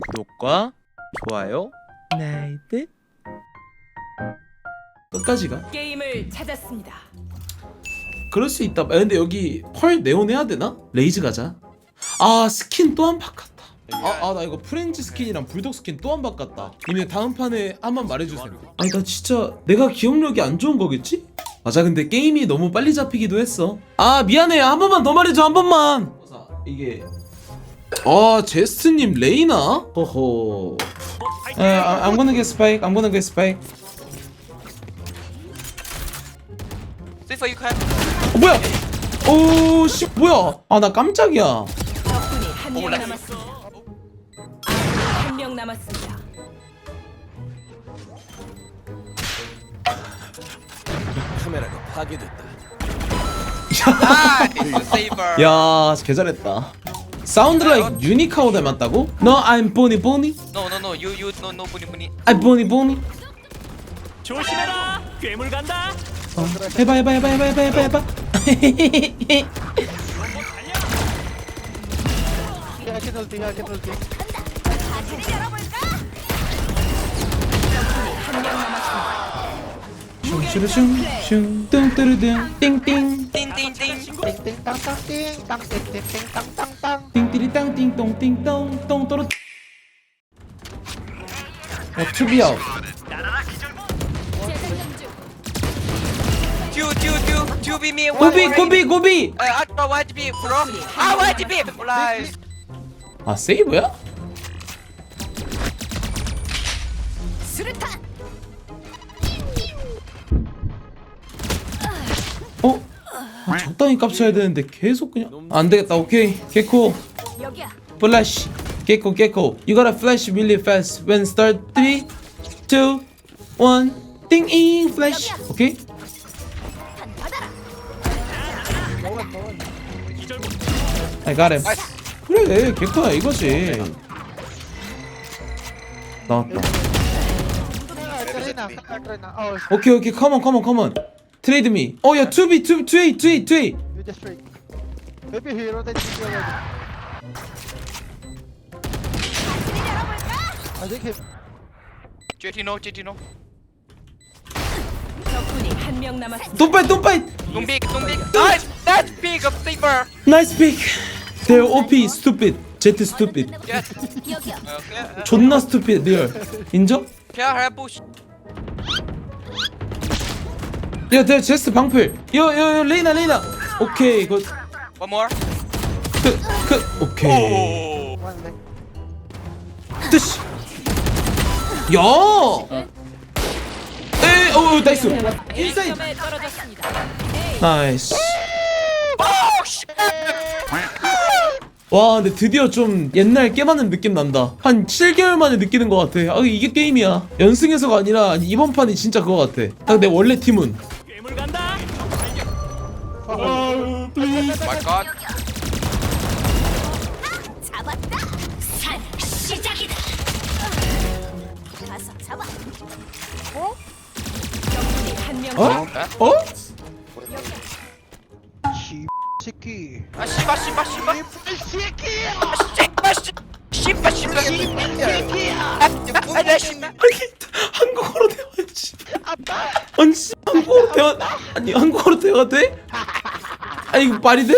구독과 좋아요. 나이트. 끝까지 가? 게임을 찾았습니다. 그럴 수 있다. 아, 근데 여기 펄 네온 해야 되나? 레이즈 가자. 아 스킨 또한박 같다. 아나 이거 프렌즈 스킨이랑 불독 스킨 또한박 같다. 이미 다음 판에 한 번 말해주세요. 아니 나 진짜 내가 기억력이 안 좋은 거겠지? 맞아 근데 게임이 너무 빨리 잡히기도 했어. 아 미안해. 한 번만 더 말해줘 한 번만. 이게 아 제스트님 레이나? 호호 아, I'm gonna get spike I'm gonna get spike Safer you can. 어, 뭐야 오 씨 뭐야 아 나 깜짝이야 적군이 한명 올라. 남았습니다. 한 명 남았습니다. 카메라가 파괴됐다. Safer. 야, 개 잘했다. 사운드 라이크 유니카오 닮았다고? 너 I'm 보니 보니? No no no. You you no no bunny bunny. I 보니 보니? 조심해라. 괴물 간다. 어, 해봐 해봐 해봐 해봐 해봐 해봐 해봐. 슝슈르 슝 뚱뚜르둥 띵띵 Ding ding ding. 띵띠리 땅띵똥 띵똥 똥또르 어 투비아웃 Two two two two be me. one 고비 more. 고비 고비 Uh, Atma what be bro? Ah what be? Nice. 아 세이브야? 어? 아, 적당히 깝쳐야 되는데 계속 그냥 안 되겠다 오케이 개코. 플래시 개코 개코 You gotta flash really fast when start 3 2 1 띵잉 플래시 오케이? I got him 그래 개코야 이거지 나왔다 오케이 오케이 컴온 컴온 컴온 트레이드 미 어야 투비 투 투에이 투에이 투에이 You just straight. Maybe hero that you kill already. I think him. JT no JT no. 적군이 한 명 남았습니다. 똥파이 똥파이 Don't big don't big. Nice. That's big of safer. 나이스 픽 They're OP stupid stupid Yes. Okay. 존나 stupid 리얼 인정? Care have push. 야 내가 제스트 방풀 여여여 레이나 레이나. 오케이 그, One more. 그 그 오케이. One leg. 뜨시 야! 에이 어 나이스. 인사이드. 점에 떨어졌습니다. 나이스. Oh shit. 와 근데 드디어 좀 옛날 게임하는 느낌 난다. 한 7개월 만에 느끼는 것 같아. 아 이게 게임이야. 연승에서가 아니라 이번 판이 진짜 그거 같아. 딱 내 원래 팀은 My God. 잡았다. 산 시작이다. 가서 잡아. 적군이 한명 어? 어? 새끼. 아 씨발 씨발 씨발. 씨발 씨발 씨발 씨발. 아, 나 씨발. 아니 한국어로 대화해야지 아니 씨, 한국어로 대화 아니 한국어로 대화 돼? 아니 이거 말이 돼?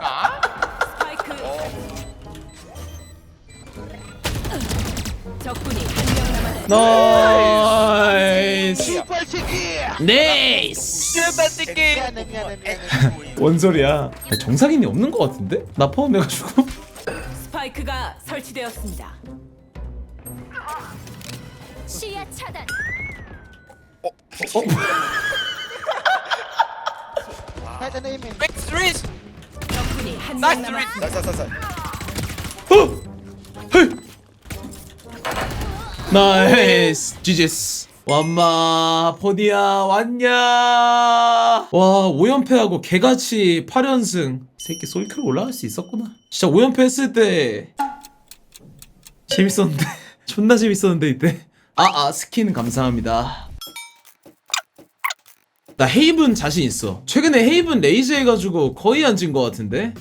아? 스파이크. 적군이 한 명 남았습니다. 나이스 씨발 새끼. 네이스 씨발 새끼. 미안해 미안해 미안해. 뭔 소리야 아니, 정상인이 없는 것 같은데? 나 포함해가지고 스파이크가 설치되었습니다. 시야 차단. 어? Hide an aim in. Big threes. 적군이 한 명 Nice 남았습니다. three. 어! 헤이! 나이스 지 완마 포디야 왔냐 와 5연패하고 개같이 8연승 새끼 솔크로 올라갈 수 있었구나 진짜 5연패 했을 때 재밌었는데 존나 재밌었는데 이때 아아 스킨 감사합니다 나 헤이븐 자신 있어. 최근에 헤이븐 레이즈 해가지고 거의 안 진 것 같은데.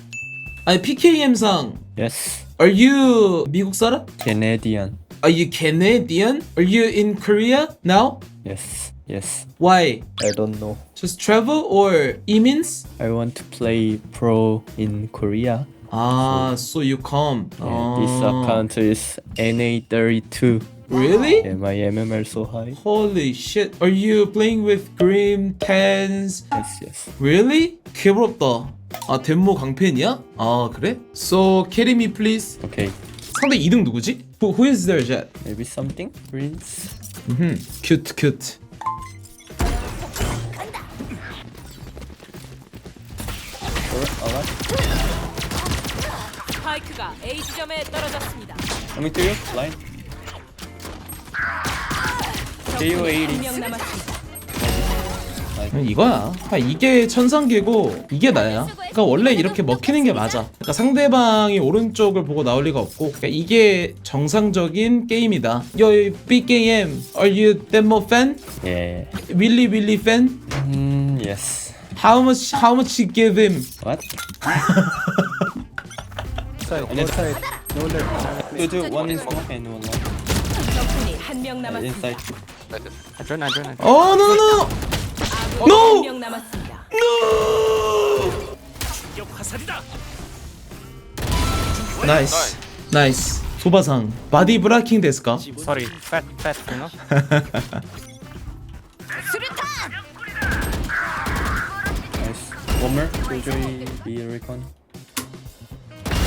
아니 PKM상 Yes, Are you 미국 사람? Canadian. Are you Canadian? Are you in Korea now? Yes, yes. Why? I don't know. Just travel or 이민스? I want to play pro in Korea. 아, so you come. Yeah, This 아. account is NA32. Really? Yeah, my MMR so high. Holy shit. Are you playing with Grim, Tens? Yes, yes. Really? 개부럽다. 아, 덴모 강팬이야? 아, 그래? So, carry me please. Okay, 상대 2등 누구지? Who, who is there, Jet? maybe something? Prince? 음, 큐트, 큐트. Sure, alright. 스파이크가 A 지점에 떨어졌습니다. Coming to you, line. 적군이 KO80. 한명 남았습니다. 이거야. 아, 이게 천상계고 이게 나야. 그러니까 원래 이렇게 먹히는 게 맞아. 그러니까 상대방이 오른쪽을 보고 나올 리가 없고 그러니까 이게 정상적인 게임이다. Yo, big game. Are you demo fan? Yeah. Really, really fan? Mm, yes. How much? How much you give him? What? Two, one in smoke and one long. 적군이 한명 Uh, 남았습니다. inside. Oh no no no 아군이 No! 한명 남았습니다. 역 화살이다. Nice, nice. 소바상 바디 브라킹 데스까? Sorry, fat, fat, you know? Nice. One more. Killjoy, B recon.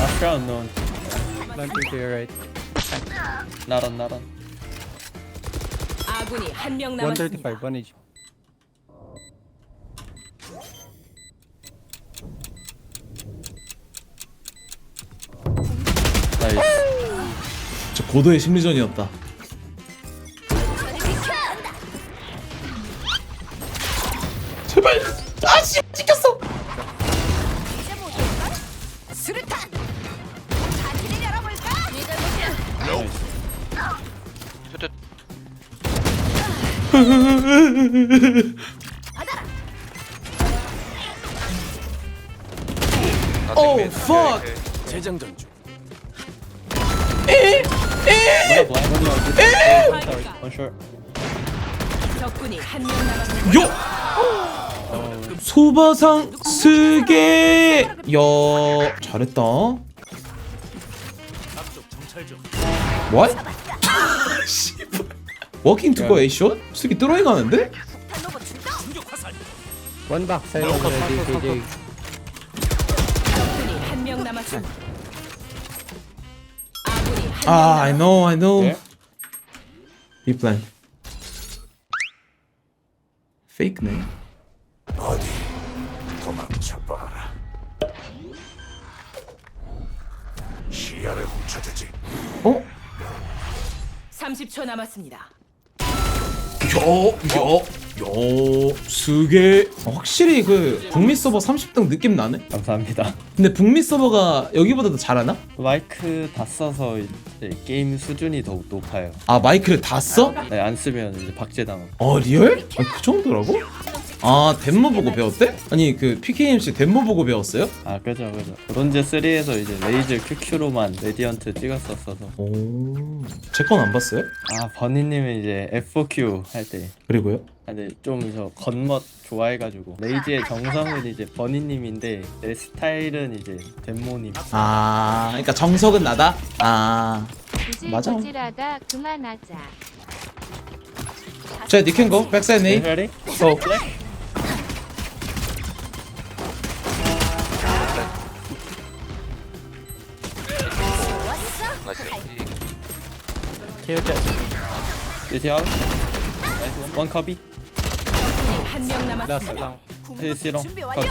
Astra unknown. Planting to your right. Not on, not on. 아군이 한 명 남았습니다. 135, 1 고도의 심리전이었다. 제발. 아씨 찍혔어. 수류탄 파티를 열어볼까? Oh fuck. 재장전 중. One blind. One 스파이크가 One short. 적군이 한 명 남았습니다. 요. 소바상 스게. 야 잘했다. What? 씨발. 워킹 투거 에이쇼? 스기 뚫어이 가는데? One back side already, KJ. 적군이 한 명 남았습니다. 아, I know, I know. Yeah. B plan. Fake네. 도망쳐봐라. 시야를 훔쳐주지. 어? 30초 남았습니다. 요, 요, 요. 어, 확실히 그 북미 서버 30등 느낌 나네. 감사합니다. 근데 북미 서버가 여기보다 더 잘하나? 마이크 다 써서 이제 게임 수준이 더 높아요. 아 마이크를 다 써? 네, 안 쓰면 이제 박제당하고. 어 리얼? 아, 그 정도라고? 아 덴모 보고 배웠대? 아니 그 PKMC 덴모 보고 배웠어요? 아, 그죠, 그죠. 브론즈 3에서 이제 레이즈 QQ로만 레디언트 찍었었어서. 오, 제 건 안 봤어요? 아, 버니님은 이제 F4Q 할 때. 그리고요? 아, 근데 좀저 겉멋 좋아해가지고 레이즈의 정성은 이제 버니님인데 내 스타일은 이제 덴모님. 아, 그러니까 정석은 나다. 아, 맞아. 구질구질하다 그만하자. 자, 니켄 고 백사이드 네이. Ready? 고. City out. Nice one. One copy. 한명 남았습니다. City long. Copy.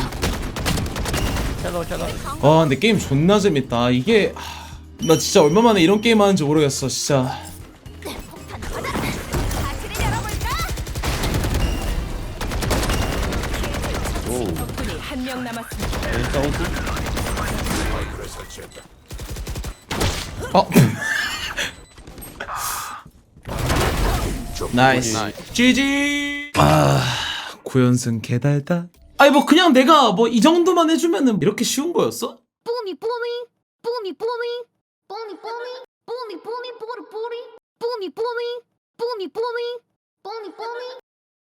와, 근데 게임 존나 재밌다. 이게 하, 나 진짜 얼마 만에 이런 게임 하는지 모르겠어, 진짜. 나이스. GG. 아, 구연승 개달다 아니 뭐 그냥 내가 뭐 이 정도만 해주면은 이렇게 쉬운 거였어? 뿜이 뿜이 뿜이 뿜이 뿜이 뿜이 뿜이 뿜이 뿜이 뿜이 뿜이 뿜이 뿜이 뿜이 뿜이 뿜이